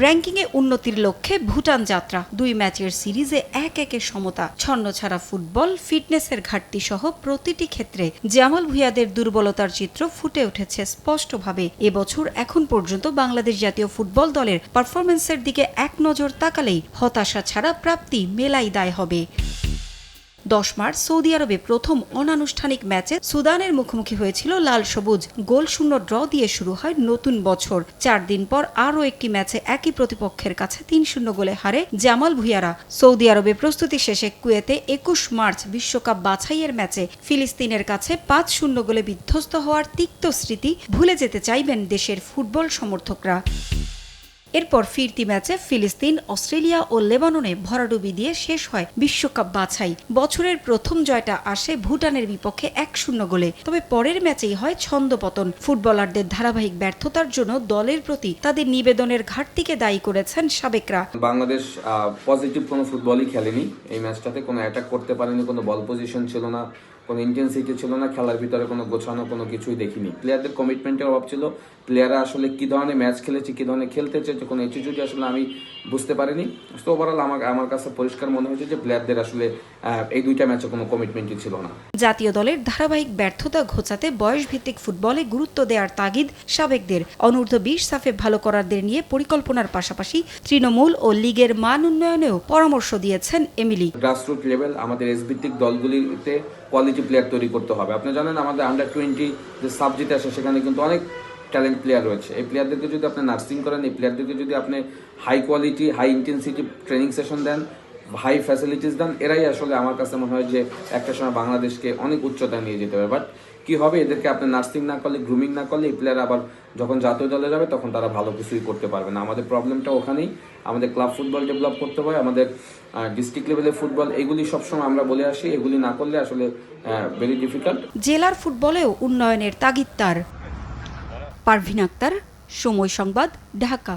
র্যাঙ্কিংয়ে উন্নতির লক্ষ্যে ভুটান যাত্রা। দুই ম্যাচের সিরিজে এক একে সমতা, ছন্ন ছাড়া ফুটবল, ফিটনেসের ঘাটতি সহ প্রতিটি ক্ষেত্রে জামাল ভুঁইয়াদের দুর্বলতার চিত্র ফুটে উঠেছে স্পষ্টভাবে। এবছর এখন পর্যন্ত বাংলাদেশ জাতীয় ফুটবল দলের পারফরমেন্সের দিকে এক নজর তাকালেই হতাশা ছাড়া প্রাপ্তি মেলাই দায় হবে। দশ মার্চ সৌদি আরবে প্রথম অনানুষ্ঠানিক ম্যাচে সুদানের মুখোমুখি হয়েছিল লাল সবুজ। গোল শূন্য ড্র দিয়ে শুরু হয় নতুন বছর। চার দিন পর আরও একটি ম্যাচে একই প্রতিপক্ষের কাছে তিন শূন্য গোলে হারে জামাল ভুইয়ারা। সৌদি আরবে প্রস্তুতি শেষে কুয়েতে একুশ মার্চ বিশ্বকাপ বাছাইয়ের ম্যাচে ফিলিস্তিনের কাছে পাঁচ শূন্য গোলে বিধ্বস্ত হওয়ার তিক্ত স্মৃতি ভুলে যেতে চাইবেন দেশের ফুটবল সমর্থকরা। এরপর ফিরতি ম্যাচে ফিলিস্তিন, অস্ট্রেলিয়া ও লেবাননে ভরাডুবি দিয়ে শেষ হয় বিশ্বকাপ বাছাই। বছরের প্রথম জয়টা আসে ভুটানের বিপক্ষে এক শূন্য গোলে। তবে পরের ম্যাচেই হয় ছন্দপতন ফুটবলারদের ধারাবাহিক ব্যর্থতার জন্য দলের প্রতি তাদের নিবেদনের ঘাটতিকে দায়ী করেছেন সাবেকরা। বাংলাদেশ পজিটিভ কোনো ফুটবলই খেলেনি। এই ম্যাচটাতে কোনো অ্যাটাক করতে পারেনি, কোনো বল পজিশন ছিল না। কোনো ইন্টেন্সিটি ছিল না খেলার ভিতরে কোনো গোছানো কোনো কিছুই দেখিনি। প্লেয়ারদের কমিটমেন্টের অভাব ছিল। প্লেয়াররা আসলে কি ধরনের ম্যাচ খেলেছে কি ধরনের খেলতে চেয়েছে কোনো অ্যাটিটিউড আসলে আমি বুঝতে পারিনি। তো ওভারঅল আমার আমার কাছে পরিষ্কার মনে হয়েছে যে প্লেয়ারদের আসলে এই দুইটা ম্যাচে কোনো কমিটমেন্টই ছিল না। জাতীয় দলের ধারাবাহিক ব্যর্থতা ঘোচাতে বয়সভিত্তিক ফুটবলে গুরুত্ব দেওয়ার তাগিদ সাবেকদের। অনূর্ধ্ব বিশ সাফে ভালো করারদের নিয়ে পরিকল্পনার পাশাপাশি তৃণমূল ও লীগের মান উন্নয়নেও পরামর্শ দিয়েছেন এমিলি। গ্রাসরুট লেভেল আমাদের এস ভিত্তিক দলগুলিতে কোয়ালিটি প্লেয়ার তৈরি করতে হবে। আপনি জানেন আমাদের আন্ডার টোয়েন্টি যে সাবজেক্ট আছে, সেখানে কিন্তু অনেক ট্যালেন্ট প্লেয়ার রয়েছে। এই প্লেয়ারদেরকে যদি আপনি নার্সিং করেন, এই প্লেয়ারদেরকে যদি আপনি high quality high intensity training session দেন হাই ফ্যাসিলিটিস দেন এরাই আসলে আমার কাছে মনে হয় যে একটা সময় বাংলাদেশকে অনেক উচ্চতায় নিয়ে যেতে হবে বাট কি হবে? এদেরকে আপনি নার্সিং না করলে গ্রুমিং না করলে, এই প্লেয়ার আবার যখন জাতীয় দলে যাবে, তখন তারা ভালো কিছুই করতে পারবে না। আমাদের প্রবলেমটা ওখানেই। আমাদের ক্লাব ফুটবল ডেভেলপ করতে হয়, আমাদের ডিস্ট্রিক্ট লেভেলের ফুটবল এগুলি সবসময় আমরা বলে আসি। এগুলি না করলে আসলে ভেরি ডিফিকাল্ট জেলার ফুটবলেও উন্নয়নের তাগিদ তার। পারভিন আক্তার, সময় সংবাদ, ঢাকা।